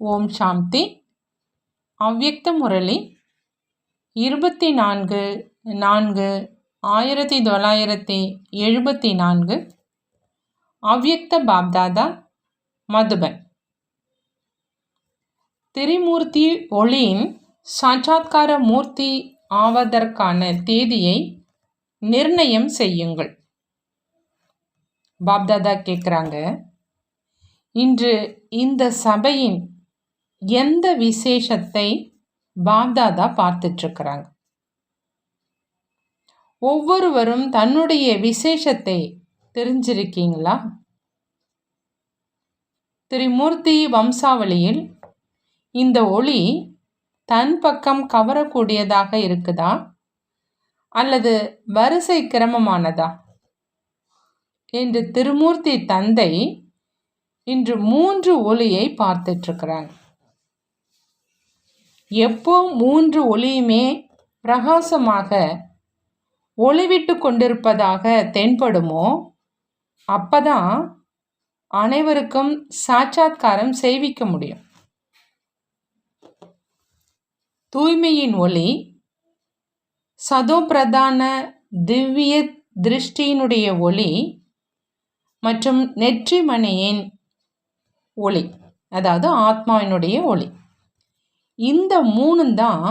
ஓம் சாந்தி. அவ்வியக்த முரளி இருபத்தி நான்கு நான்கு ஆயிரத்தி தொள்ளாயிரத்தி எழுபத்தி நான்கு அவ்யக்த பாப்தாதா மதுபன். திரிமூர்த்தி ஒளியின் சாட்சாத்கார மூர்த்தி ஆவதற்கான தேதியை நிர்ணயம் செய்யுங்கள். பாப்தாதா கேட்குறாங்க இன்று இந்த சபையின் எந்த விசேஷத்தை பாப்தாதா பார்த்துட்ருக்குறாங்க? ஒவ்வொருவரும் தன்னுடைய விசேஷத்தை தெரிஞ்சிருக்கீங்களா? திரிமூர்த்தி வம்சாவளியில் இந்த ஒளி தன் பக்கம் கவரக்கூடியதாக இருக்குதா? அல்லது வரிசை கிரமமானதா? என்று திருமூர்த்தி தந்தை இன்று மூன்று ஒளியை பார்த்துட்ருக்கிறாங்க. எப்போ மூன்று ஒளியுமே பிரகாசமாக ஒளிவிட்டு கொண்டிருப்பதாக தென்படுமோ? அப்பதான் அனைவருக்கும் சாட்சாத்காரம் செய்விக்க முடியும். தூய்மையின் ஒளி சதோபிரதான திவ்ய திருஷ்டியினுடைய ஒளி மற்றும் நெற்றிமணியின் ஒளி அதாவது ஆத்மாவினுடைய ஒளி. இந்த மூணும் தான்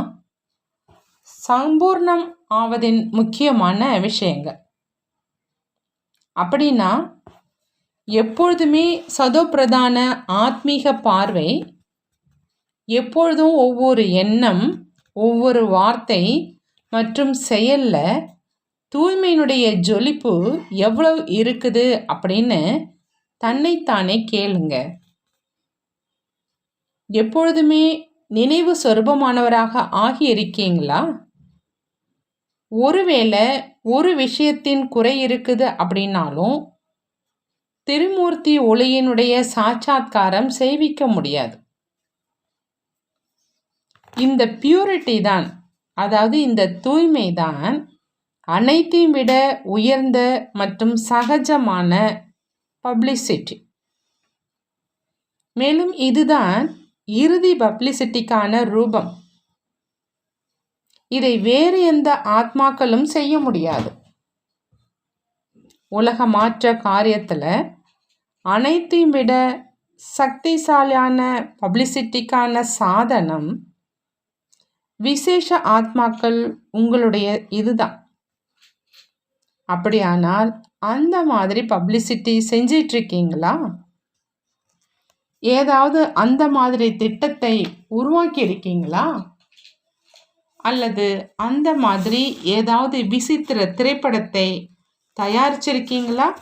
சம்பூர்ணம் ஆவதின் முக்கியமான விஷயங்கள். அப்படின்னா எப்பொழுதுமே சதோப்பிரதான ஆத்மீக பார்வை எப்பொழுதும் ஒவ்வொரு எண்ணம் ஒவ்வொரு வார்த்தை மற்றும் செயலில் தூய்மையினுடைய ஜொலிப்பு எவ்வளவு இருக்குது அப்படின்னு தன்னைத்தானே கேளுங்க. எப்பொழுதுமே நினைவு சொருபமானவராக ஆகி இருக்கீங்களா ஒருவேளை ஒரு விஷயத்தின் குறை இருக்குது அப்படின்னாலும் திருமூர்த்தி ஒளியினுடைய சாட்சாத்காரம் செய்விக்க முடியாது. இந்த பியூரிட்டி தான் அதாவது இந்த தூய்மை தான் அனைத்தையும் விட உயர்ந்த மற்றும் சகஜமான பப்ளிசிட்டி மேலும் இதுதான் இறுதி பப்ளிசிட்டிக்கான ரூபம். இதை வேறு எந்த ஆத்மாக்களும் செய்ய முடியாது. உலக மாற்ற காரியத்தில் அனைத்தையும் விட சக்திசாலியான பப்ளிசிட்டிக்கான சாதனம் விசேஷ ஆத்மாக்கள் உங்களுடைய இதுதான். அப்படியானால் அந்த மாதிரி பப்ளிசிட்டி செஞ்சிட்ருக்கீங்களா? ஏதாவது அந்த மாதிரி திட்டத்தை உருவாக்கி இருக்கீங்களா அல்லது அந்த மாதிரி ஏதாவது விசித்திர திரைப்படத்தை தயாரிச்சிருக்கீங்களா?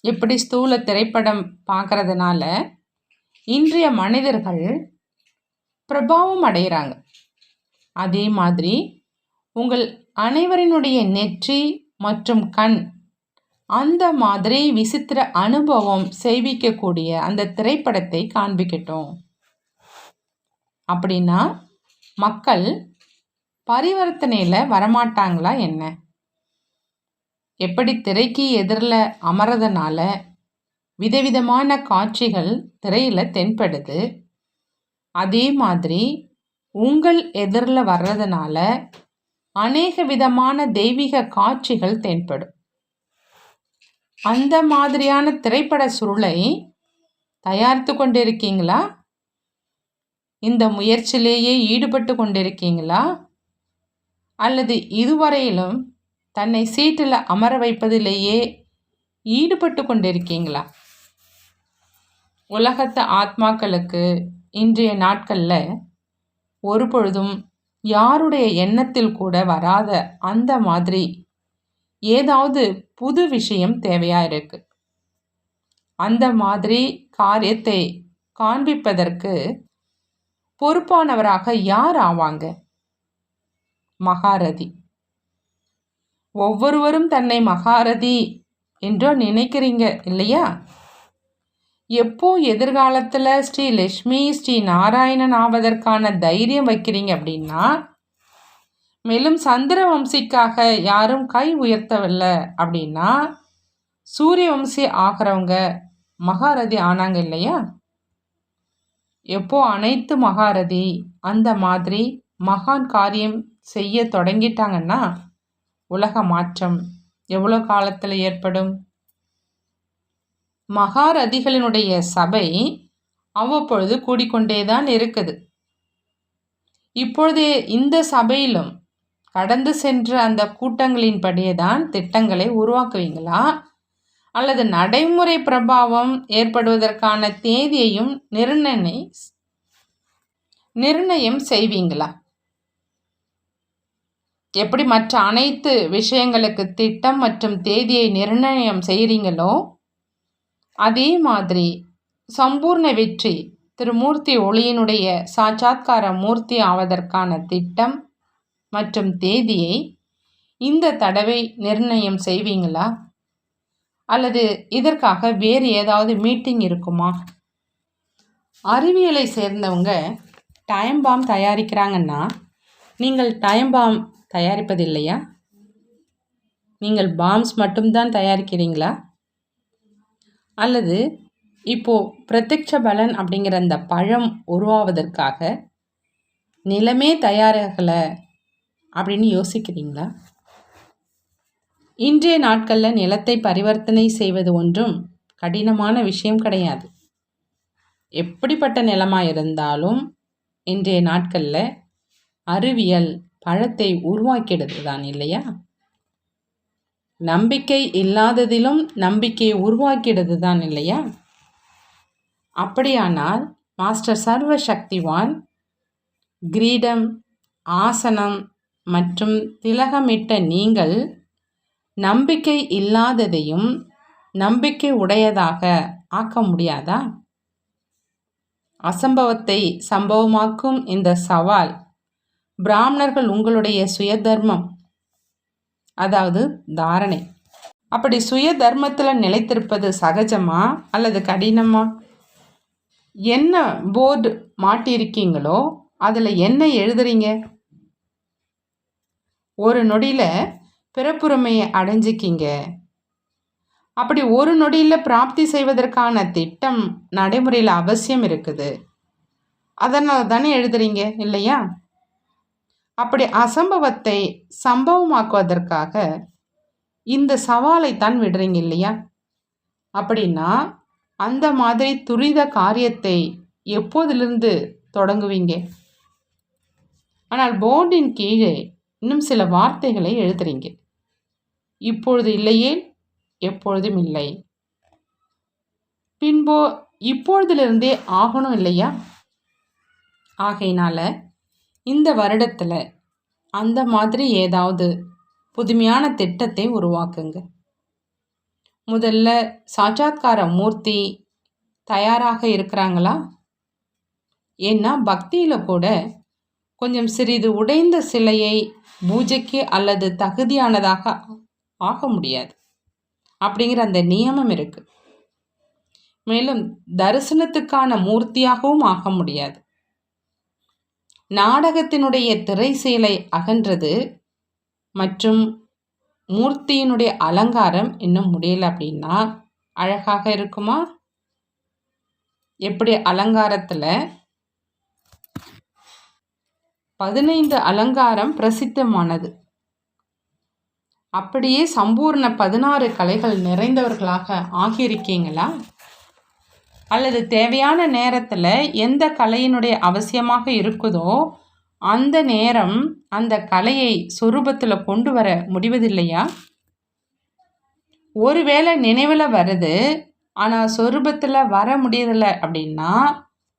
இப்படி ஸ்தூல திரைப்படம் பார்க்கறதுனால இன்றைய மனிதர்கள் பிரபாவம் அடைகிறாங்க அதே மாதிரி உங்கள் அனைவரினுடைய நெற்றி மற்றும் கண் அந்த மாதிரி விசித்திர அனுபவம் செய்விக்கக்கூடிய அந்த திரைப்படத்தை காண்பிக்கட்டும். அப்படின்னா மக்கள் பரிவர்த்தனையில் வரமாட்டாங்களா என்ன? எப்படி திரைக்கு எதிரில் அமரதுனால விதவிதமான காட்சிகள் திரையில் தென்படுது. அதே மாதிரி உங்கள் எதிரில் வர்றதுனால அநேக விதமான தெய்வீக காட்சிகள் தென்படும். அந்த மாதிரியான திரைப்பட சுருளை தயாரித்து கொண்டிருக்கீங்களா? இந்த முயற்சியிலேயே ஈடுபட்டு கொண்டிருக்கீங்களா? அல்லது இதுவரையிலும் தன்னை சீட்டில் அமர வைப்பதிலேயே ஈடுபட்டு கொண்டிருக்கீங்களா? உலகத்து ஆத்மாக்களுக்கு இன்றைய நாட்களில் ஒரு பொழுதும் யாருடைய எண்ணத்தில் கூட வராத அந்த மாதிரி ஏதாவது புது விஷயம் தேவையாக இருக்கு? அந்த மாதிரி காரியத்தை காண்பிப்பதற்கு பொறுப்பானவராக யார் ஆவாங்க? மகாரதி. ஒவ்வொருவரும் தன்னை மகாரதி என்றோ நினைக்கிறீங்க இல்லையா? எப்போ எதிர்காலத்தில் ஸ்ரீ லக்ஷ்மி ஸ்ரீ நாராயணன் ஆவதற்கான தைரியம் வைக்கிறீங்க அப்படின்னா மேலும் சந்திர வம்சிக்காக யாரும் கை உயர்த்தவில்லை. அப்படின்னா சூரிய வம்சி ஆகிறவங்க மகாரதி ஆனாங்க இல்லையா? எப்போ அனைத்து மகாரதி அந்த மாதிரி மகான் காரியம் செய்ய தொடங்கிட்டாங்கன்னா உலக மாற்றம் எவ்வளோ காலத்தில் ஏற்படும்? மகாரதிகளினுடைய சபை அவ்வப்பொழுது கூடிக்கொண்டே தான் இருக்குது. இப்பொழுது இந்த சபையிலும் கடந்து சென்ற அந்த கூட்டங்களின்படியே தான் திட்டங்களை உருவாக்குவீங்களா? அல்லது நடைமுறை பிரபாவம் ஏற்படுவதற்கான தேதியையும் நிர்ணய நிர்ணயம் செய்வீங்களா? எப்படி மற்ற அனைத்து விஷயங்களுக்கு திட்டம் மற்றும் தேதியை நிர்ணயம் செய்கிறீங்களோ அதே மாதிரி சம்பூர்ண வெற்றி திருமூர்த்தி ஒளியினுடைய சாட்சாத்கார மூர்த்தி ஆவதற்கான திட்டம் மற்றும் தேதியை இந்த தடவை நிர்ணயம் செய்வீங்களா? அல்லது இதற்காக வேறு ஏதாவது மீட்டிங் இருக்குமா? அறிவியலை சேர்ந்தவங்க டைம் பாம் தயாரிக்கிறாங்கன்னா நீங்கள் டைம் பாம் தயாரிப்பதில்லையா? நீங்கள் பாம்ஸ் மட்டும்தான் தயாரிக்கிறீங்களா? அல்லது இப்போது பிரத்யட்ச பலன் அப்படிங்கிற அந்த பழம் உருவாவதற்காக நிலமே தயாராகலை அப்படின்னு யோசிக்கிறீங்களா? இன்றைய நாட்களில் நிலத்தை பரிவர்த்தனை செய்வது ஒன்றும் கடினமான விஷயம் கிடையாது. எப்படிப்பட்ட நிலமாக இருந்தாலும் இன்றைய நாட்களில் அறிவியல் பழத்தை உருவாக்கிடுது தான் இல்லையா? நம்பிக்கை இல்லாததிலும் நம்பிக்கையை உருவாக்கிடுது தான் இல்லையா? அப்படியானால் மாஸ்டர் சர்வ சக்திவான் கிரீடம் ஆசனம் மற்றும் திலகமிட்ட நீங்கள் நம்பிக்கை இல்லாததையும் நம்பிக்கை உடையதாக ஆக்க முடியாதா? அசம்பவத்தை சம்பவமாக்கும் இந்த சவால் பிராமணர்கள் உங்களுடைய சுய தர்மம் அதாவது தாரணை. அப்படி சுய தர்மத்தில் நிலைத்திருப்பது சகஜமா அல்லது கடினமா? என்ன போர்டு மாட்டியிருக்கீங்களோ அதில் என்ன எழுதுறீங்க? ஒரு நொடியில் பிறப்புரிமையை அடைஞ்சிக்கிங்க. அப்படி ஒரு நொடியில் பிராப்தி செய்வதற்கான திட்டம் நடைமுறையில் அவசியம் இருக்குது. அதனால் தானே எழுதுறீங்க இல்லையா? அப்படி அசம்பவத்தை சம்பவமாக்குவதற்காக இந்த சவாலை தான் விடுறீங்க இல்லையா? அப்படின்னா அந்த மாதிரி துரித காரியத்தை எப்போதிலிருந்து தொடங்குவீங்க? ஆனால் போர்டின் கீழே இன்னும் சில வார்த்தைகளை எழுதுறீங்க. இப்பொழுது இல்லையே எப்பொழுதும் இல்லை. பின்போ இப்பொழுதிலிருந்தே ஆகணும் இல்லையா? ஆகையினால இந்த வருடத்தில் அந்த மாதிரி ஏதாவது புதுமையான திட்டத்தை உருவாக்குங்க. முதல்ல சாட்சாத்கார மூர்த்தி தயாராக இருக்கிறாங்களா? ஏன்னா பக்தியில் கூட கொஞ்சம் சிறிது உடைந்த சிலையை பூஜைக்கு அல்லது தகுதியானதாக ஆக முடியாது. அப்படிங்கிற அந்த நியமம் இருக்குது மேலும் தரிசனத்துக்கான மூர்த்தியாகவும் ஆக முடியாது. நாடகத்தினுடைய திரை செயலை அகன்றது மற்றும் மூர்த்தியினுடைய அலங்காரம் இன்னும் முடியல அப்படின்னா அழகாக இருக்குமா? எப்படி அலங்காரத்தில் பதினைந்து அலங்காரம் பிரசித்தமானது. அப்படியே சம்பூர்ண பதினாறு கலைகள் நிறைந்தவர்களாக ஆகியிருக்கீங்களா? அல்லது தேவையான நேரத்தில் எந்த கலையினுடைய அவசியமாக இருக்குதோ அந்த நேரம் அந்த கலையை சொரூபத்தில் கொண்டு வர முடிவதில்லையா? ஒருவேளை நினைவில் வருது ஆனால் சொரூபத்தில் வர முடியதில்லை அப்படின்னா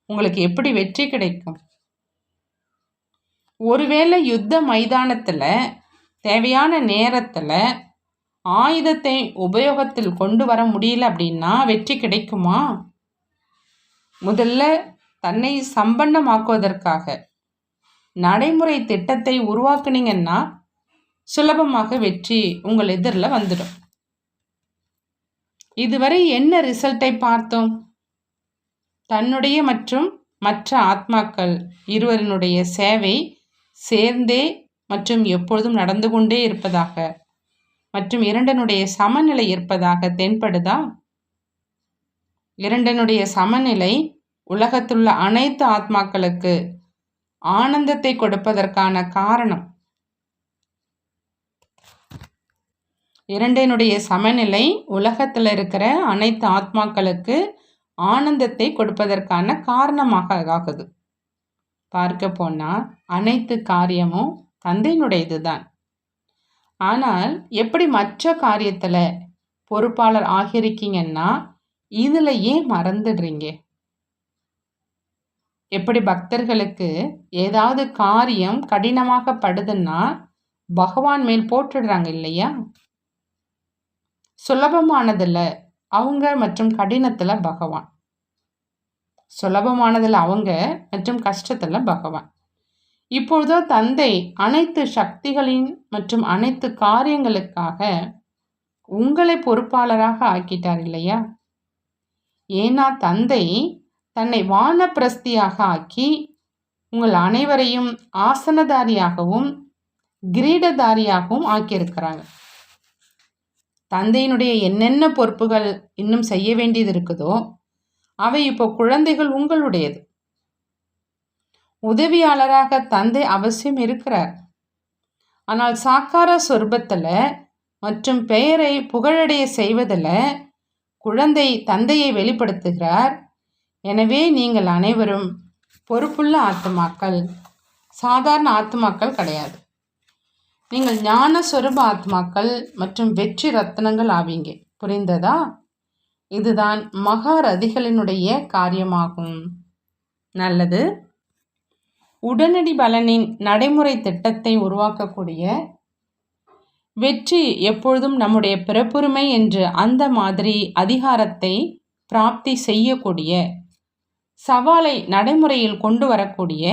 உங்களுக்கு எப்படி வெற்றி கிடைக்கும்? ஒருவேளை யுத்த மைதானத்தில் தேவையான நேரத்தில் ஆயுதத்தை உபயோகத்தில் கொண்டு வர முடியல அப்படின்னா வெற்றி கிடைக்குமா? முதல்ல தன்னை சம்பன்னமாக்குவதற்காக நடைமுறை திட்டத்தை உருவாக்குனீங்கன்னா சுலபமாக வெற்றி உங்கள் எதிரில் வந்துடும். இதுவரை என்ன ரிசல்ட்டை பார்த்தோம்? தன்னுடைய மற்றும் மற்ற ஆத்மாக்கள் இருவரினுடைய சேவை சேர்ந்தே மற்றும் எப்பொழுதும் நடந்து கொண்டே இருப்பதாக மற்றும் இரண்டனுடைய சமநிலை இருப்பதாக தென்படுதா? இரண்டனுடைய சமநிலை உலகத்துள்ள அனைத்து ஆத்மாக்களுக்கு ஆனந்தத்தை கொடுப்பதற்கான காரணம். இரண்டினுடைய சமநிலை உலகத்தில் இருக்கிற அனைத்து ஆத்மாக்களுக்கு ஆனந்தத்தை கொடுப்பதற்கான காரணமாக ஆகுது. பார்க்க போனால் அனைத்து காரியமும் தந்தையினுடையது தான் ஆனால் எப்படி மற்ற காரியத்தில் பொறுப்பாளர் ஆகியிருக்கீங்கன்னா இதில் ஏன் மறந்துடுறீங்க? எப்படி பக்தர்களுக்கு ஏதாவது காரியம் கடினமாக படுதுன்னா பகவான் மேல் போட்டுடுறாங்க இல்லையா? சுலபமானதில் அவங்க மற்றும் கடினத்தில் பகவான். சுலபமானதில் அவங்க மற்றும் கஷ்டத்தில் பகவான். இப்பொழுதோ தந்தை அனைத்து சக்திகளின் மற்றும் அனைத்து காரியங்களுக்காக உங்களை பொறுப்பாளராக ஆக்கிட்டார் இல்லையா? ஏன்னா தந்தை தன்னை வானப்பிரஸ்தியாக ஆக்கி உங்கள் அனைவரையும் ஆசனதாரியாகவும் கிரீடதாரியாகவும் ஆக்கியிருக்கிறாங்க. தந்தையினுடைய என்னென்ன பொறுப்புகள் இன்னும் செய்ய வேண்டியது இருக்குதோ அவை இப்போ குழந்தைகள் உங்களுடையது. உதவியாளராக தந்தை அவசியம் இருக்கிறார். ஆனால் சாக்கார சொர்பத்தில் மற்றும் பெயரை புகழடைய செய்வதில் குழந்தை தந்தையை வெளிப்படுத்துகிறார். எனவே நீங்கள் அனைவரும் பொறுப்புள்ள ஆத்மாக்கள். சாதாரண ஆத்மாக்கள் கிடையாது. நீங்கள் ஞான சொரூப ஆத்மாக்கள் மற்றும் வெற்றி ரத்னங்கள் ஆவீங்க. புரிந்ததா? இதுதான் மகாரதிகளினுடைய காரியமாகும். நல்லது. உடனடி பலனின் நடைமுறை திட்டத்தை உருவாக்கக்கூடிய வெற்றி எப்பொழுதும் நம்முடைய பிறப்புரிமை என்று அந்த மாதிரி அதிகாரத்தை பிராப்தி செய்யக்கூடிய சவாலை நடைமுறையில் கொண்டு வரக்கூடிய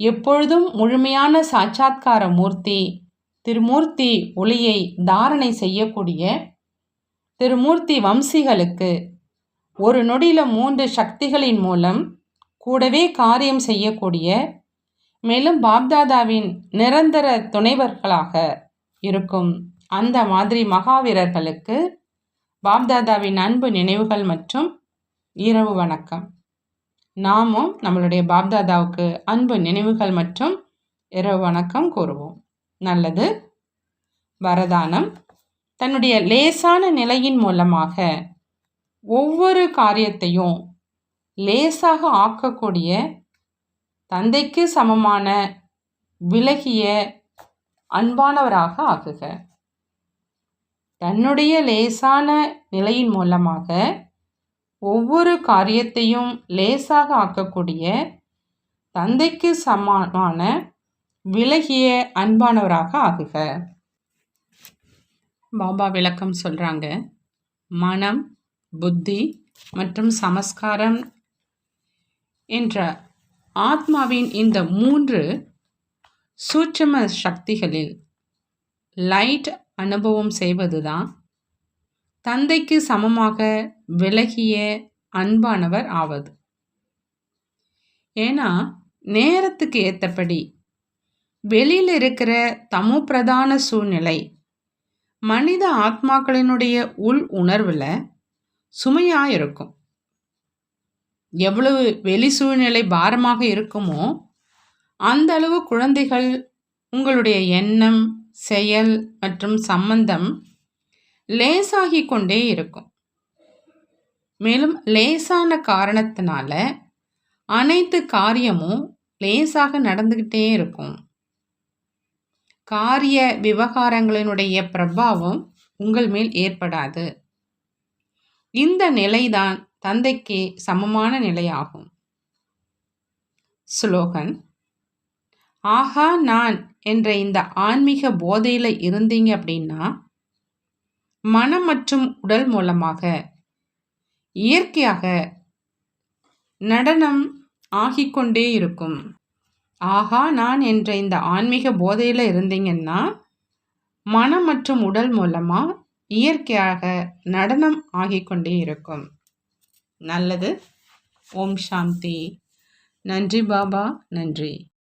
எப்பொழுதும் முழுமையான சாட்சாத்கார மூர்த்தி திருமூர்த்தி ஒளியை தாரணை செய்யக்கூடிய திருமூர்த்தி வம்சிகளுக்கு. ஒரு நொடியில் மூன்று சக்திகளின் மூலம் கூடவே காரியம் செய்யக்கூடிய மேலும் பாப்தாதாவின் நிரந்தர துணைவர்களாக இருக்கும் அந்த மாதிரி மகாவீரர்களுக்கு பாப்தாதாவின் அன்பு நினைவுகள் மற்றும் இரவு வணக்கம். நாமும் நம்மளுடைய பாப்தாதாவுக்கு அன்பு நினைவுகள் மற்றும் இரவு வணக்கம் கூறுவோம். நல்லது. வரதானம். தன்னுடைய லேசான நிலையின் மூலமாக ஒவ்வொரு காரியத்தையும் லேசாக ஆக்கக்கூடிய தந்தைக்கு சமமான விலகிய அன்பானவராக ஆகுக. தன்னுடைய லேசான நிலையின் மூலமாக ஒவ்வொரு காரியத்தையும் லேசாக ஆக்கக்கூடிய தந்தைக்கு சமமான விலகிய அன்பானவராக ஆகுக. பாபா விளக்கம் சொல்கிறாங்க மனம் புத்தி மற்றும் சமஸ்காரம் என்ற ஆத்மாவின் இந்த மூன்று சூட்சம சக்திகளில் லைட் அனுபவம் செய்வதுதான் தந்தைக்கு சமமாக விலகிய அன்பானவர் ஆவது. ஏன்னா நேரத்துக்கு ஏற்றபடி வெளியில் இருக்கிற தமு பிரதான சூழ்நிலை மனித ஆத்மாக்களினுடைய உள் உணர்வில் சுமையாக இருக்கும். எவ்வளவு வெளி சூழ்நிலை பாரமாக இருக்குமோ அந்த அளவு குழந்தைகள் உங்களுடைய எண்ணம் செயல் மற்றும் சம்பந்தம் லேசாகி கொண்டே இருக்கும். மேலும் லேசான காரணத்தினால அனைத்து காரியமும் லேசாக நடந்துக்கிட்டே இருக்கும். காரிய விவகாரங்களினுடைய பிரபாவம் உங்கள் மேல் ஏற்படாது. இந்த நிலைதான் தந்தைக்கு சமமான நிலையாகும். ஸ்லோகன் ஆஹா நான் என்ற இந்த ஆன்மீக போதையில் இருந்தீங்க அப்படின்னா மனம் மற்றும் உடல் மூலமாக இயற்கையாக நடனம் ஆகிக்கொண்டே இருக்கும். ஆஹா நான் என்ற இந்த ஆன்மீக போதையில் இருந்தீங்கன்னா மனம் மற்றும் உடல் மூலமாக இயற்கையாக நடனம் ஆகிக்கொண்டே இருக்கும். நல்லது. ஓம் சாந்தி. நன்றி பாபா நன்றி.